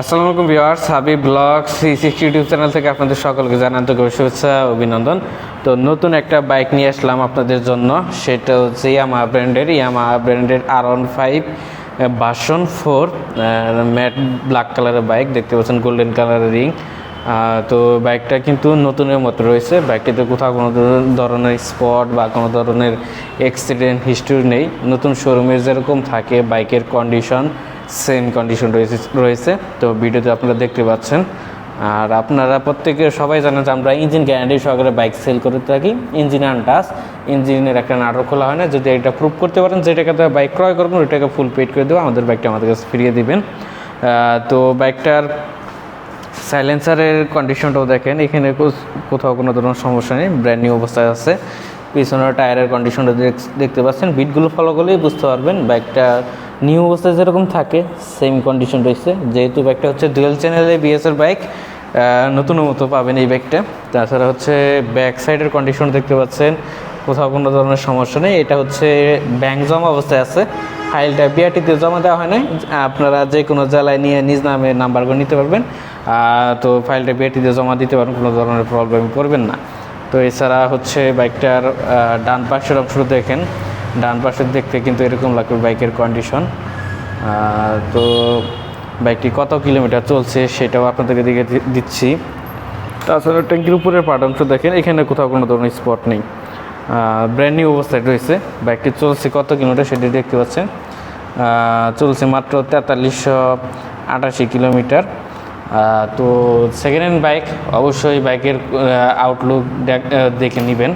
আসসালামু আলাইকুম viewers, Habib blog C sixty YouTube channel থেকে আপনাদের সকলকে জানাতে শুভেচ্ছা অভিনন্দন। তো নতুন একটা বাইক নিয়ে আসলাম আপনাদের জন্য, সেটা হচ্ছে ইয়ামা ব্র্যান্ডের ইয়ামা ব্র্যান্ডের R one five version four matte black কালারের বাইক দেখতে পাচ্ছেন গোল্ডেন কালারের রিং তো বাইকটা কিন্তু নতুনের মতো রয়েছে বাইকটিতে কোথাও কোনো ধরনের স্পট বা কোনো ধরনের অ্যাক্সিডেন্ট হিস্ট্রি নেই। নতুন শোরুমে যেরকম থাকে বাইকের কন্ডিশন সেম কন্ডিশন রয়েছে রয়েছে। তো ভিডিওতে আপনারা দেখতে পাচ্ছেন। আর আপনারা প্রত্যেকে সবাই জানেন যে আমরা ইঞ্জিন গ্যারান্টি সহকারে বাইক সেল করে থাকি। ইঞ্জিন আনটাস, ইঞ্জিনের একটা নাটক খোলা হয় না। যদি এটা প্রুভ করতে পারেন যে টাকাতে বাইক ক্রয় করবেন, ওইটাকে ফুল পেড করে দেবো। আমাদের বাইকটা আমাদের কাছে ফিরিয়ে দিবেন। তো বাইকটার সাইলেন্সারের কন্ডিশনটাও দেখেন। এখানে কোথাও কোনো ধরনের সমস্যা নেই। ব্র্যান্ড নিউ অবস্থায় আছে। পিছনের টায়ারের কন্ডিশনটা দেখ- দেখতে পাচ্ছেন। বিটগুলো ফলো করলেই বুঝতে পারবেন বাইকটা নিউ অবস্থায় যেরকম থাকে সেম কন্ডিশন রয়েছে। যেহেতু বাইকটা হচ্ছে ডুয়েল চ্যানেলে বিএসের বাইক নতুন মতো পাবেন এই বাইকটা তাছাড়া হচ্ছে ব্যাক সাইডের কন্ডিশন দেখতে পাচ্ছেন, কোথাও কোনো ধরনের সমস্যা নেই। এটা হচ্ছে ব্যাংক জমা অবস্থায় আছে। ফাইলটা বিআরটিতে জমা দেওয়া হয় নাই। আপনারা যে কোনো জেলায় নিয়ে নিজ নামে নাম্বার করে নিতে পারবেন। তো ফাইলটা বিআরটিতে জমা দিতে পারেন, কোনো ধরনের প্রবলেম করবেন না। তো এছাড়া হচ্ছে বাইকটার ডান পাশের অংশ দেখেন। ডান পাশের দেখতে কিন্তু এরকম লাগবে বাইকের কন্ডিশন তো বাইকটি কত কিলোমিটার চলছে সেটাও আপনাদেরকে দিকে দিচ্ছি। তাছাড়া ট্যাঙ্কির উপরের পার্ট অংশ দেখেন, এখানে কোথাও কোনো ধরনের স্পট নেই। ব্র্যান্ড নিউ অবস্থায় রয়েছে। বাইকটি চলছে কত কিলোমিটার সেটি দেখতে পাচ্ছেন। চলছে মাত্র তেতাল্লিশশো আটাশি কিলোমিটার। তো সেকেন্ড হ্যান্ড বাইক অবশ্যই বাইকের আউটলুক দেখে নেবেন।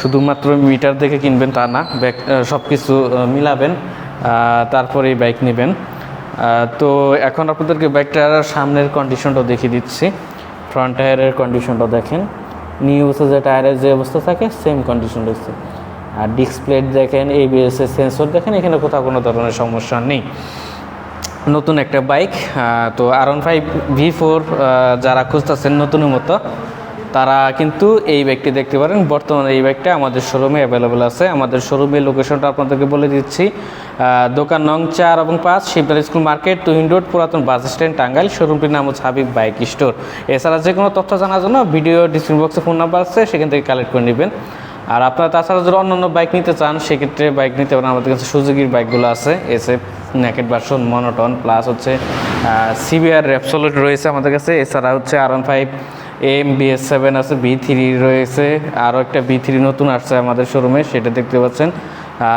শুধুমাত্র মিটার দেখে কিনবেন তা না ব্যাক সব কিছু মিলাবেন তারপরেই বাইক নেবেন। তো এখন আপনাদেরকে বাইকটার সামনের কন্ডিশনটা দেখিয়ে দিচ্ছি। ফ্রন্ট টায়ারের কন্ডিশনটা দেখেন। নিউ যে টায়ারের যে অবস্থা থাকে সেম কন্ডিশন রয়েছে। আর ডিসপ্লে দেখেন এবিএস এর সেন্সর দেখেন, এখানে কোথাও কোনো ধরনের সমস্যা নেই। নতুন একটা বাইক তো R one five V four যারা খুঁজতেছেন নতুনের মতো তারা কিন্তু এই ব্যাগটি দেখতে পারেন। বর্তমানে এই ব্যাগটা আমাদের শোরুমে অ্যাভেলেবেল আছে। আমাদের শোরুমের লোকেশনটা আপনাদেরকে বলে দিচ্ছি। দোকান নং চার এবং পাঁচ Shibdar school market Tuhin road পুরাতন বাস স্ট্যান্ড, টাঙ্গাইল। শোরুমটির নাম হচ্ছে হাবিব বাইক স্টোর। এছাড়া যে কোনো তথ্য জানার জন্য ভিডিও ডিসক্রিপশন বক্সে ফোন নাম্বার আছে, সেখান থেকে কালেক্ট করে নেবেন। আর আপনারা তাছাড়া যদি অন্য অন্য বাইক নিতে চান, সেক্ষেত্রে বাইক নিতে পারেন। আমাদের কাছে সুজুকির বাইকগুলো আছে। এসে নেকেট ভার্সন মনোটন প্লাস হচ্ছে সিবিআর র্যাপসোলেট রয়েছে আমাদের কাছে। এছাড়া হচ্ছে আর one five M BS seven আছে, বি থ্রি রয়েছে, আরও একটা বি থ্রি নতুন আসছে আমাদের শোরুমে সেটা দেখতে পাচ্ছেন।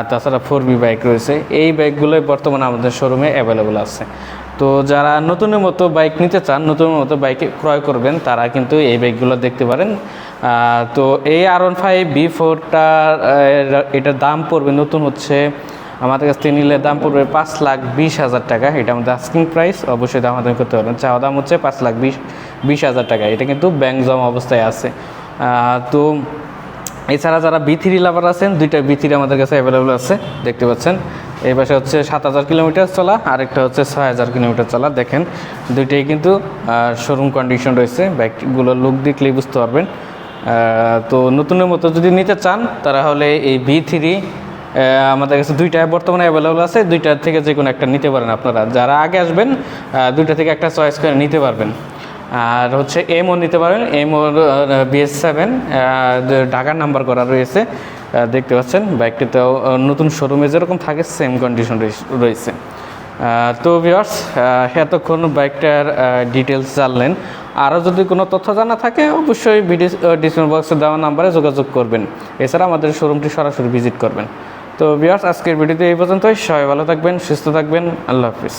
তাছাড়া ফোর বি বাইক রয়েছে। এই বাইকগুলোই বর্তমানে আমাদের শোরুমে অ্যাভেলেবল আছে। তো যারা নতুনের মতো বাইক নিতে চান, নতুনের মতো বাইক ক্রয় করবেন, তারা কিন্তু এই বাইকগুলো দেখতে পারেন। তো এই আর ওয়ান ফাইভ বি ফোরটা এটার দাম পড়বে, নতুন হচ্ছে, আমাদের কাছ থেকে নিলে দাম পড়বে পাঁচ লাখ বিশ হাজার টাকা। এটা আমাদের আস্কিং প্রাইস অবশ্যই দাম আদায় করতে পারবেন। চাওয়া দাম হচ্ছে পাঁচ লাখ বিশ বিশ হাজার টাকা। এটা কিন্তু ব্যাংক জমা অবস্থায় আছে। তো এছাড়া যারা বি থ্রি লাভার আছেন, দুইটা বি থ্রি আমাদের কাছে অ্যাভেলেবল আছে, দেখতে পাচ্ছেন। এই পাশে হচ্ছে সাত হাজার কিলোমিটার চলা, আরেকটা হচ্ছে ছয় হাজার কিলোমিটার চলা। দেখেন, দুইটাই কিন্তু শোরুম কন্ডিশন রয়েছে। বাইকগুলোর লুক দেখলেই বুঝতে পারবেন। তো নতুনের মতো যদি নিতে চান তাহলে এই ভি থ্রি আমাদের কাছে দুইটা বর্তমানে অ্যাভেলেবল আছে। দুইটা থেকে যে কোনো একটা নিতে পারেন আপনারা। যারা আগে আসবেন দুইটা থেকে একটা চয়েস করে নিতে পারবেন। আর হচ্ছে এম এমও নিতে পারেন এম এমও বিএস সেভেন ঢাকার নাম্বার করা রয়েছে দেখতে পাচ্ছেন, বাইকটিতেও নতুন শোরুমে যেরকম থাকে সেম কন্ডিশন রয়েছে তো ভিওর্স এতক্ষণ বাইকটার ডিটেলস জানলেন। আরও যদি কোনো তথ্য জানা থাকে, অবশ্যই ভিডিও ডিসক্রিপশন বক্সে দেওয়া নাম্বারে যোগাযোগ করবেন। এছাড়া আমাদের শোরুমটি সরাসরি ভিজিট করবেন। তো ভিওর্স আজকের ভিডিওতে এই পর্যন্তই। সবাই ভালো থাকবেন, সুস্থ থাকবেন। আল্লাহ হাফিজ।